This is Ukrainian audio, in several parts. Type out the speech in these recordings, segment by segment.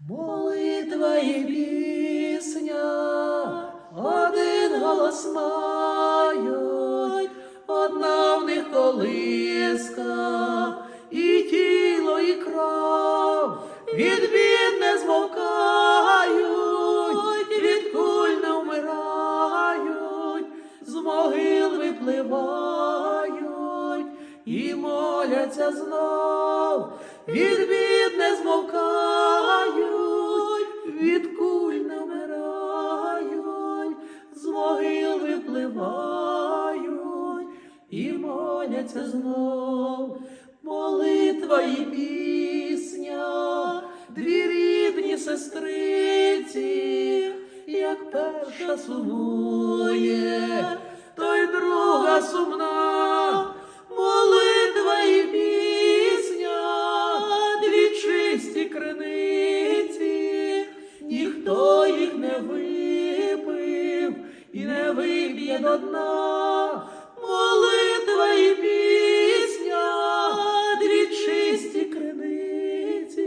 Молитва і пісня, один голос мають, одна в них колиска, і тіло, і кров від бід не змовкають, від куль не вмирають, з могил випливають і моляться знов, від бід не змовкають, від куль не вмирають, з могил випливають і моляться знов, молитва і пісня, дві рідні сестриці, як перша сумує, то й друга сумна, і не вип'є до дна, молитва і пісня, дві чисті криниці,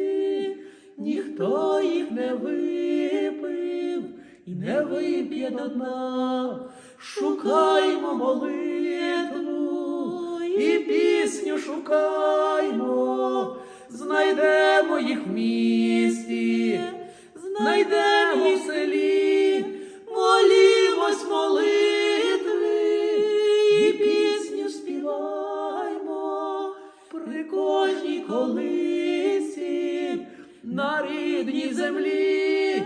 ніхто їх не випив і не вип'є до дна, шукаймо молитву і пісню шукаймо, знайдемо їх в кожній колисі на рідній землі,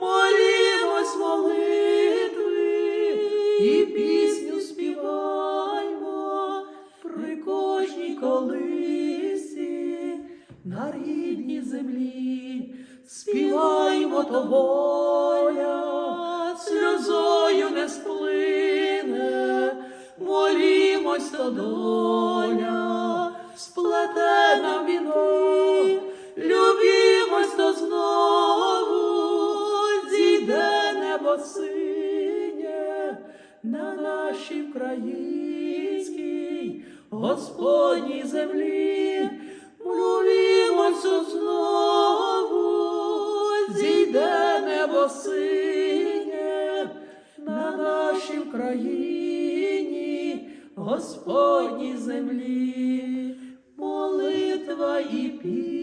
молімось молитви і пісню співаймо при кожній колисі на рідній землі, співаймо то воля, сльозою не сплине, молімось то синє на нашій українській Господній землі, молімося знову, зійде небо синє на нашій Україні, Господній землі, молитва і пісня,